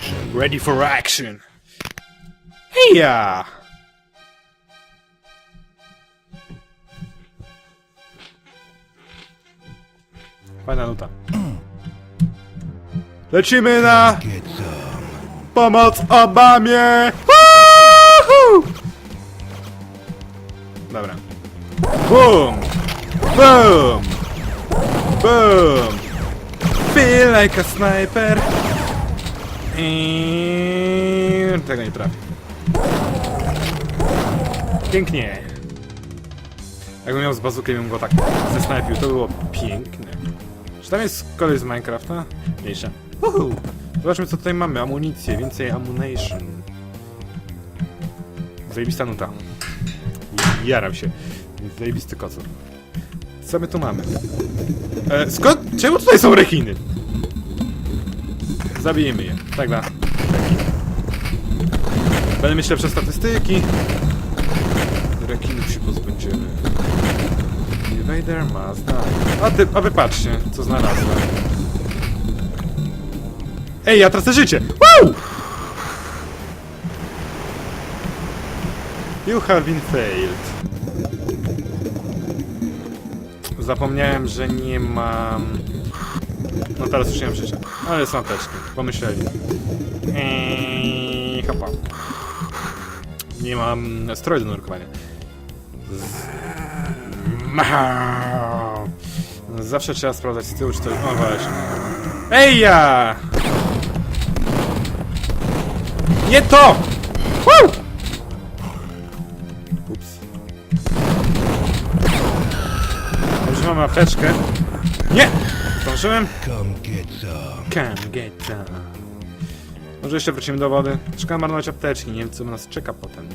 action. Ready for action. Heja! Fajna nuta. Lecimy na Get some. pomoc Obamie! Woohoo! Dobra. Boom! Boom! Boom! Feel like a sniper! I tego nie trafię. Pięknie. Jakbym miał z bazukiem, bym go tak zesnajpił, to było piękne. Czy tam jest koleś z Minecrafta? Mniejsza. Uhu. Zobaczmy co tutaj mamy. Amunicję, więcej ammunition. Zajebista nuta. Jaram się. Zajebisty kocur. Co my tu mamy? E, skąd? Czemu tutaj są rekiny? Zabijemy je. Tak da. Będę mieć lepsze statystyki. Rekinów się pozbędziemy. Invader Mazda. A, ty, a wy patrzcie, co znalazłem. Ej, ja tracę życie! You have been failed. Zapomniałem, że nie mam... No teraz już nie mam życia. Ale są teczki. Pomyśleli. Eee, hopa. Nie mam stroju do nurkowania. Z... Zawsze trzeba sprawdzać z tyłu, czy to... O właśnie. Ej ja! Nie to! Woo! Ups. Dobrze, mam apteczkę. Nie! Zdążyłem? Can. Może jeszcze wrócimy do wody. Szkoda marnować apteczki, nie wiem co nas czeka potem.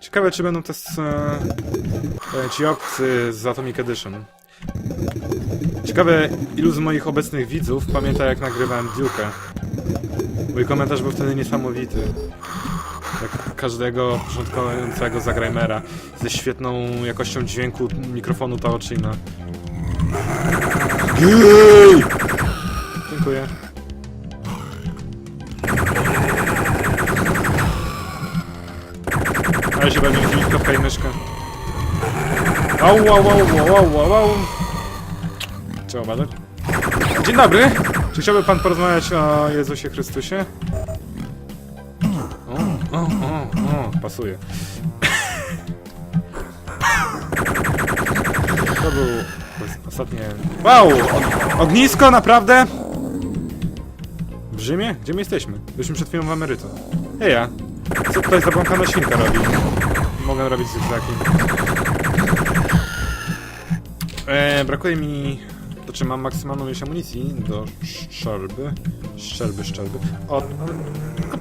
Ciekawe czy będą też e, ci obcy z Atomic Edition. Ciekawe ilu z moich obecnych widzów pamięta jak nagrywałem Duke'a. Mój komentarz był wtedy niesamowity. Jak każdego początkującego zagrajmera ze świetną jakością dźwięku mikrofonu Taochina. Gej! Dziękuję. Ale się kropka i myszkę. Au, au, au, au, au, au. Trzeba badać. Dzień dobry. Czy chciałby pan porozmawiać o Jezusie Chrystusie? O, o, o, o, pasuje. To był ostatnie... Wow! og- Ognisko, naprawdę? W Rzymie? Gdzie my jesteśmy? Byliśmy przed chwilą w Ameryce. Hej ja. Co tutaj zabłąkana świnka robi? Mogę robić zygzaki. Eee, brakuje mi... To czy mam maksymalną ilość amunicji do szczelby? Szczelby, szczelby. O,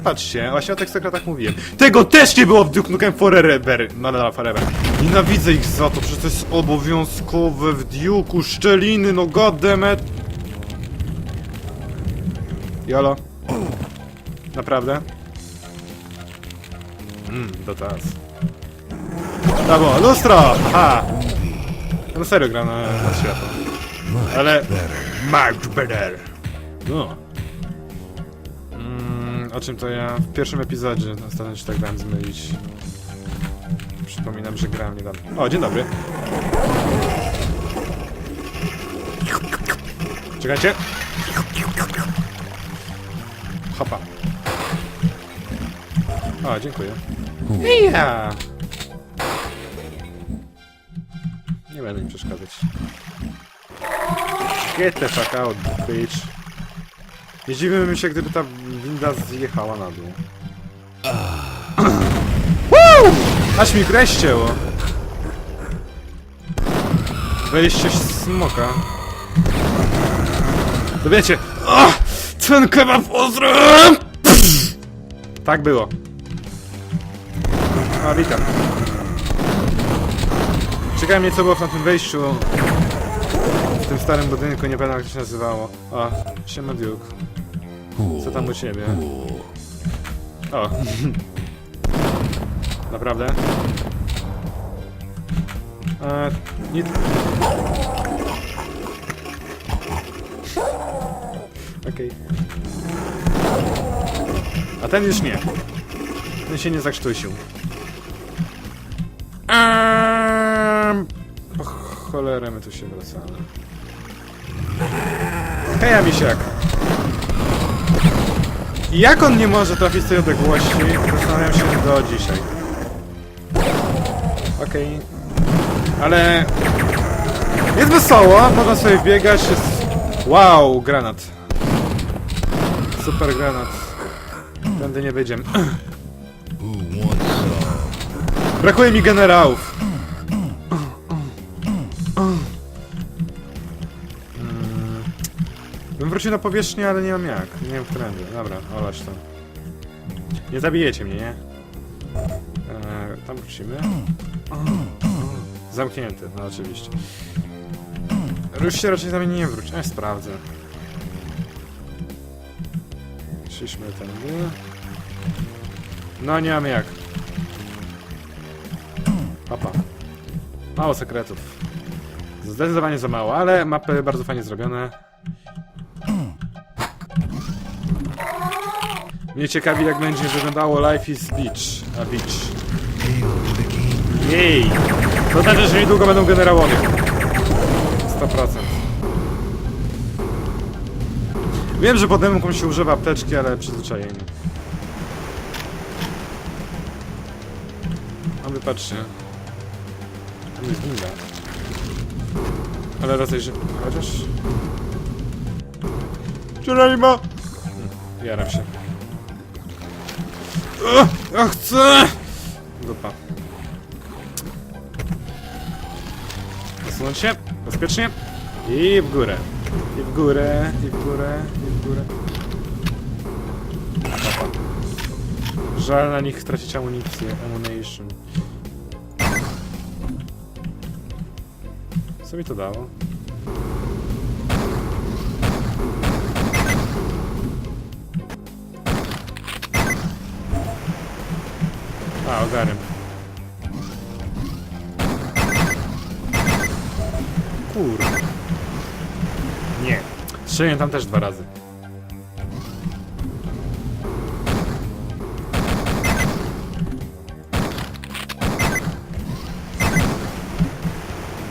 patrzcie, właśnie o tych sekretach mówiłem. Tego też nie było w Duke Nukem Forever. No, no, forever. Nienawidzę ich za to, przecież to jest obowiązkowe w Duke'u, szczeliny, no goddammit. Jolo. Naprawdę? Mmm, do teraz. Brawo, lustro! Ha! No serio gram na, na światło. Ale... Much better! No. Mm, o czym to ja w pierwszym epizodzie ostatnio się tak dałem zmylić. Przypominam, że grałem niedawno. O, dzień dobry. Czekajcie. Hopa. O, dziękuję. Ja. Nie będę im przeszkadzać. Get the fuck out, bitch. Nie dziwimy się, gdyby ta winda zjechała na dół. Woo! Aż mi grę ścięło. Wejście smoka. To wiecie. O! Ten kebab ozdrem! Tak było. A, witam. Czekaj mnie, co było na tym wejściu. W tym starym budynku, nie pamiętam jak to się nazywało. O, siema Duke. Co tam u ciebie? O. Naprawdę? Eee, nie... Okej. A ten już nie. Ten się nie zakrztusił. Ehm... O cholerę, my tu się wracamy. Hej, misiak! Jak on nie może trafić tej odległości? Zastanawiam się do dzisiaj. Okej. Ale... Jest wesoło, można sobie biegać, jest... Wow, granat. Super granat. Tędy nie wyjdziemy. Brakuje mi generałów. Mm. Bym wrócił na powierzchnię, ale nie mam jak. Nie wiem, którędy. Dobra, olać to. Nie zabijecie mnie, nie? Eee, tam wrócimy. Zamknięty, no oczywiście. Rusz się raczej za mnie nie wróci. Ja sprawdzę. Szliśmy tędy. No nie mam jak. Opa. Mało sekretów. Zdecydowanie za mało, ale mapy bardzo fajnie zrobione. Mnie ciekawi jak będzie wyglądało Life is Beach. A Beach. Jej! To znaczy, że niedługo będą generałowie. 100%. Wiem, że pod demką się używa apteczki, ale przyzwyczajenie. A wy patrzcie. Tam jest winda. Ale raczej, że... Chociaż... Geronimo! Hmm, Jaram się. Ugh, Ja chcę! Dupa. Zasunąć się, bezpiecznie. I w górę. I w górę, i w górę, górę. Żal na nich tracić amunicję, ammunition. Co mi to dało? A, ogarem. Kurde. Nie. Strzeliłem tam też dwa razy.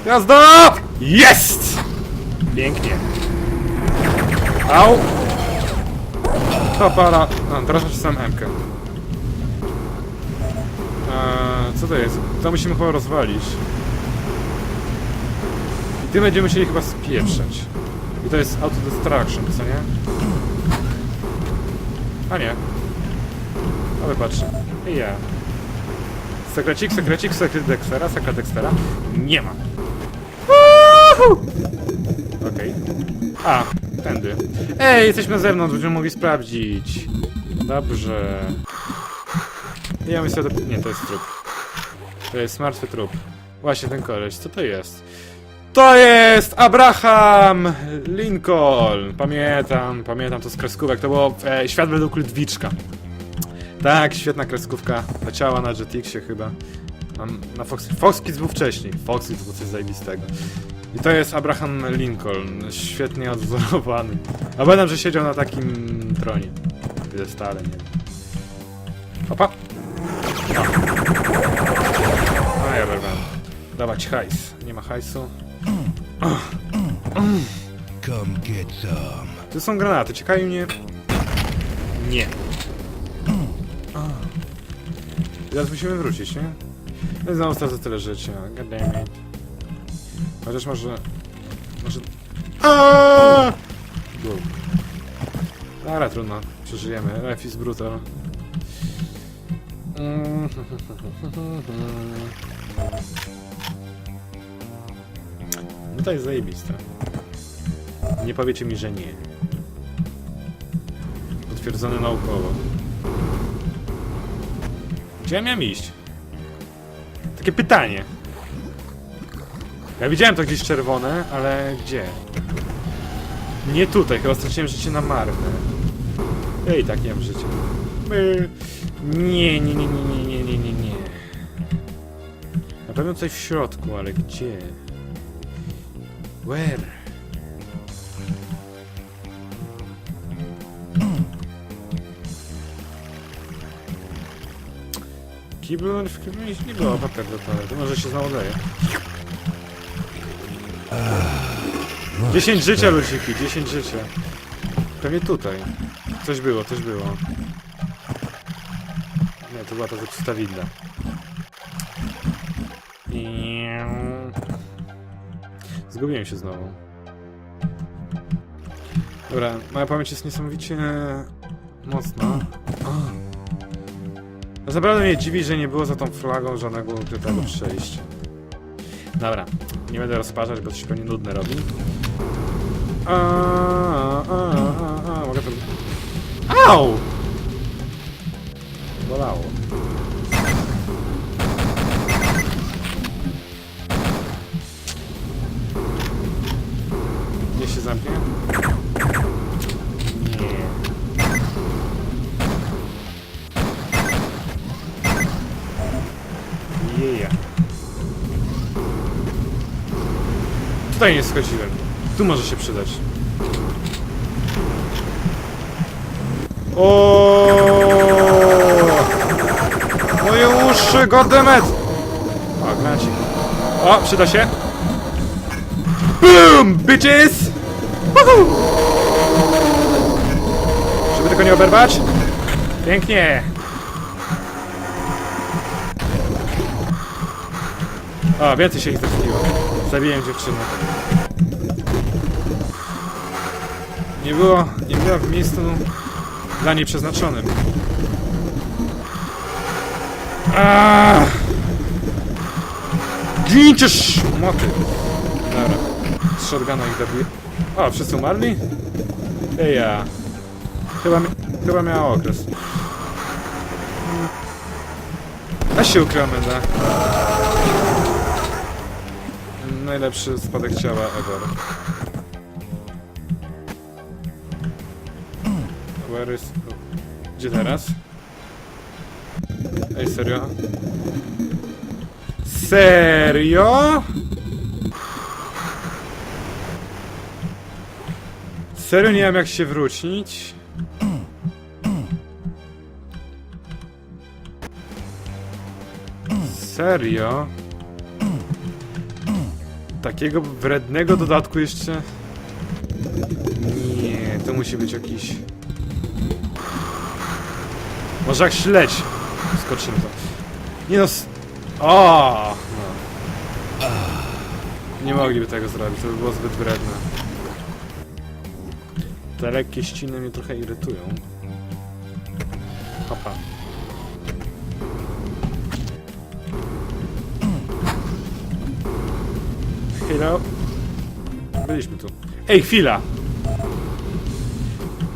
Jazda! Jest! Pięknie. Au! To para... A, teraz nacisnąłem M. -kę. Eee, co to jest? To musimy chyba rozwalić. I tym będziemy musieli chyba spieprzać. I to jest autodestruction, co nie? A nie. Ale patrzę. I ja. Sekrecik, sekrecik, sekret Dextera, sekret Dextera. Nie ma. Okej. A, tędy. Ej, jesteśmy na zewnątrz, będziemy mogli sprawdzić. Dobrze. Ja myślę, że... Nie, to jest trup. To jest martwy trup. Właśnie ten koleś, co to jest? To jest Abraham Lincoln! Pamiętam, pamiętam to z kreskówek. To było e, Świat według Ludwiczka. Tak, świetna kreskówka. Leciała na Jetixie chyba. Mam na Fox... Fox Kids był wcześniej. Fox Kids był coś zajebistego. I to jest Abraham Lincoln. Świetnie odwzorowany. A pamiętam, że siedział na takim tronie. Widzę stale, nie wiem. Opa! No ja berben. Dawać hajs. Nie ma hajsu. Come get some. Tu są granaty, czekają mnie. Nie. Teraz musimy wrócić, nie? No i znowu stracę tyle życia. God damn it. Chociaż może... Może... Aaaa! Wow. Dobra, trudno. Przeżyjemy. Life is brutal. No to jest zajebiste. Nie powiecie mi, że nie. Potwierdzone naukowo. Gdzie ja miałem iść? Takie pytanie. Ja widziałem to gdzieś czerwone, ale gdzie? Nie tutaj, chyba straciłem życie na marne. I tak nie mam życia. Nie, nie, nie, nie, nie, nie, nie, nie. Na pewno coś w środku, ale gdzie? Where? kiblu? W nic nie było, papier do toalety. Może się znowu leje. 10 życia, ludziki, 10 życia. Pewnie tutaj. Coś było, coś było. Nie, to była ta zepsuta winda. Zgubiłem się znowu. Dobra, moja pamięć jest niesamowicie mocna. No naprawdę mnie dziwi, że nie było za tą flagą żadnego ukrytego przejścia. Dobra, nie będę rozparzać, bo się pewnie nudne robi. A, a, a, a, mogę to... Au! Bolało. Nie się zamknie? Tutaj nie schodziłem. Tu może się przydać. O! Moje uszy, goddammit! O, granacik. O, przyda się. Boom, bitches! Woohoo! Żeby tego nie oberwać. Pięknie. O, więcej się ich trafiło. Zabiłem dziewczynę. Nie było, nie było w miejscu dla niej przeznaczonym. Aaaa! Szmoty! Dobra. Z shotguna ich zabiję. O, wszyscy umarli? Ej ja. Chyba, chyba miała okres. A się ukryła menda. Najlepszy spadek ciała ever. Is... Gdzie teraz? Ej, serio? Serio? Serio nie wiem jak się wrócić? Serio? Takiego wrednego dodatku jeszcze? Nie, to musi być jakiś... Może jak śledź. Skoczymy to. Nie no... O! No. Nie mogliby tego zrobić, to by było zbyt wredne. Te lekkie ściny mnie trochę irytują. Hopa. Chwila. Byliśmy tu. Ej, chwila!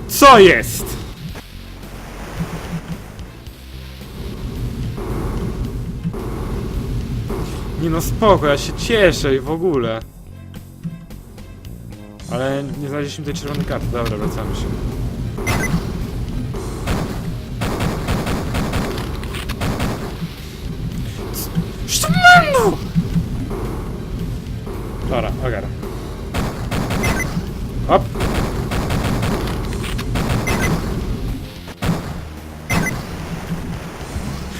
Co jest? Nie no spoko, ja się cieszę i w ogóle. Ale nie znaleźliśmy tej czerwonej karty. Dobra, wracamy się. Sztymanu! Dobra, ogar. Hop.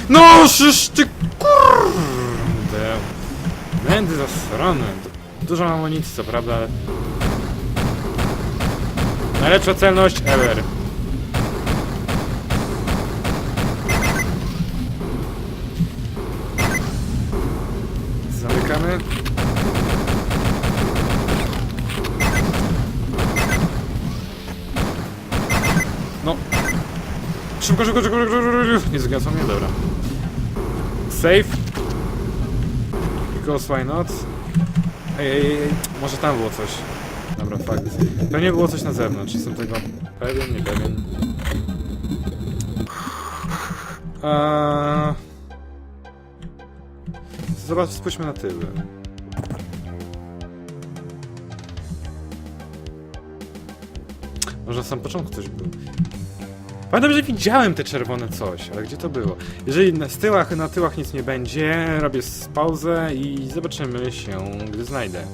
No, szysz ty kurde. Mędy zasrane. Du- Dużo amunicji, co prawda, ale... Najlepsza celność ever. Zamykamy. No. Szybko, szybko, szybko, szybko, szybko. Nie zgasło mnie? Dobra. Save. Because why not? Ej, ej, ej, może tam było coś. Dobra, fakt. Pewnie było coś na zewnątrz, jestem tego pewien, nie pewien. Eee... Zobacz, spójrzmy na tyły. Może na sam początku coś było. Pamiętam, że widziałem te czerwone coś, ale gdzie to było? Jeżeli na tyłach, na tyłach nic nie będzie, robię pauzę i zobaczymy się, gdy znajdę.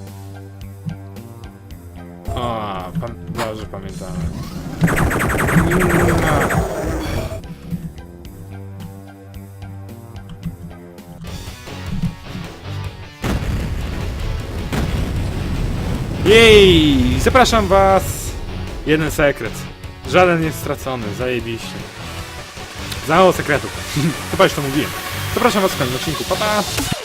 O, pam dobrze pamiętam. Jej! Zapraszam was! Jeden sekret. Żaden jest stracony, zajebiście. Za mało sekretów. Chyba już to mówiłem. Zapraszam was w kolejnym odcinku. Pa, pa!